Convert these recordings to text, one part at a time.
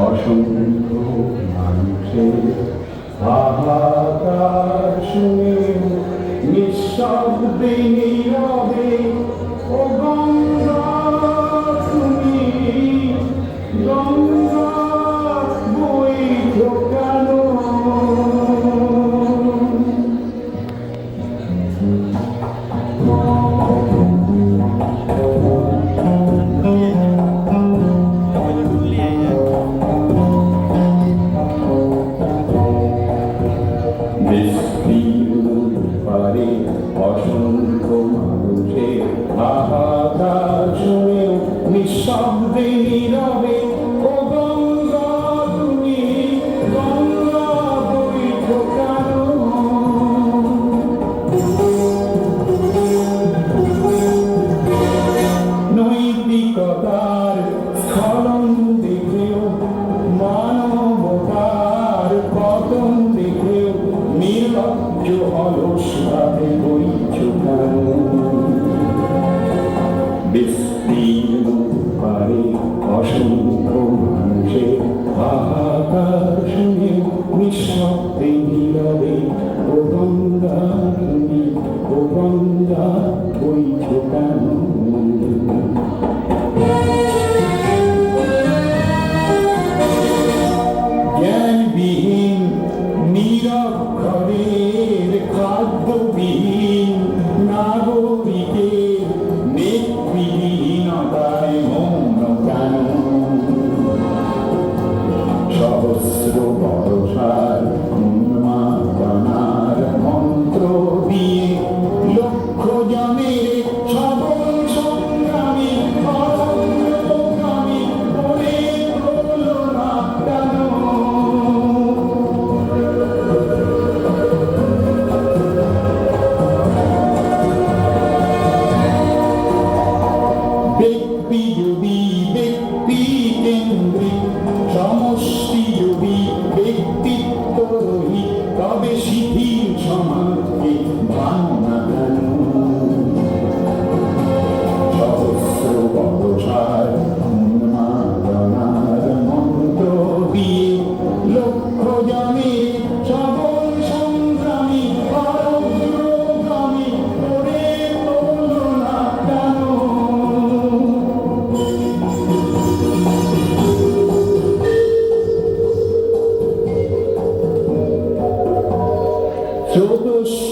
অসংখ্য মানুষের নিঃশব্দে অসংখ্য মানুষের হাহাকার শুনেও নিঃশব্দে নীরবে দেখেও নির্লজ্জ অলসভাবে বইছ কেন বিস্তীর্ণ পারে অসংখ্য মানুষের হাহাকার শুনে জ্ঞানবিহীন নিরক্ষরের খাদ্যবিহীন Thank you.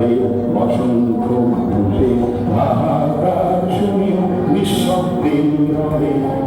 পারে অসংখ্য মানুষের হাহাকার শুনে নিঃশব্দে তুমি